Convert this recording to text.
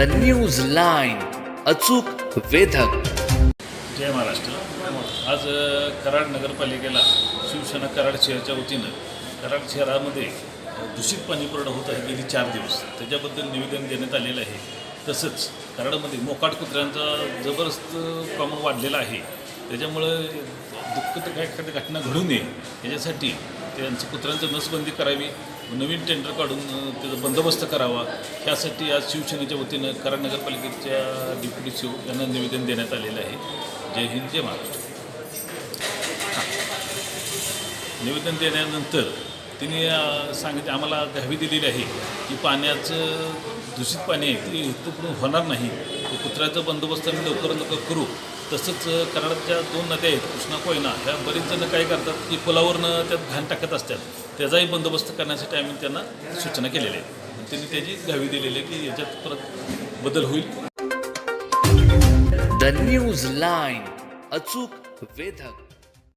The news line अचूक वेधक. जय महाराष्ट्र. आज कराड नगरपालिकेला शिवसेना कराड शहराच्या वतीनं कराड शहरामध्ये दूषित पाणी पुरवठा होत आहे गेली चार दिवस. त्याच्याबद्दल निवेदन देण्यात आलेलं आहे. तसंच कराडमध्ये मोकाट कुत्र्यांचा जबरदस्त प्रमाण वाढलेलं आहे. त्याच्यामुळं दुःखद काय एखादी घटना घडू नये याच्यासाठी त्यांचं कुत्र्यांचं नसबंदी करावी नवीन टेंडर काढून त्याचा बंदोबस्त करावा. यासाठी आज शिवसेनेच्या वतीनं कराड नगरपालिकेच्या डिप्युटी सीओ यांना निवेदन देण्यात आलेलं आहे. जय हिंद जय महाराष्ट्र. निवेदन देण्यानंतर तिने सांगितले आम्हाला हवी दिलेली आहे की पाण्याचं दूषित पाणी आहे ते इथं होणार नाही. कुत्र्याचा बंदोबस्त आम्ही लवकरात लवकर करू. तसंच अ, कराडच्या दोन नद्या आहेत कृष्णा कोयना ह्या बरेच जण काय करतात की पुलावरनं त्यात घाण टाकत असतात. त्याचाही बंदोबस्त करण्यासाठी आम्ही त्यांना सूचना केलेल्या आहेत. त्यांनी त्याची घावी दिलेली आहे की याच्यात परत बदल होईल. द न्यूज लाईन अचूक वेधक.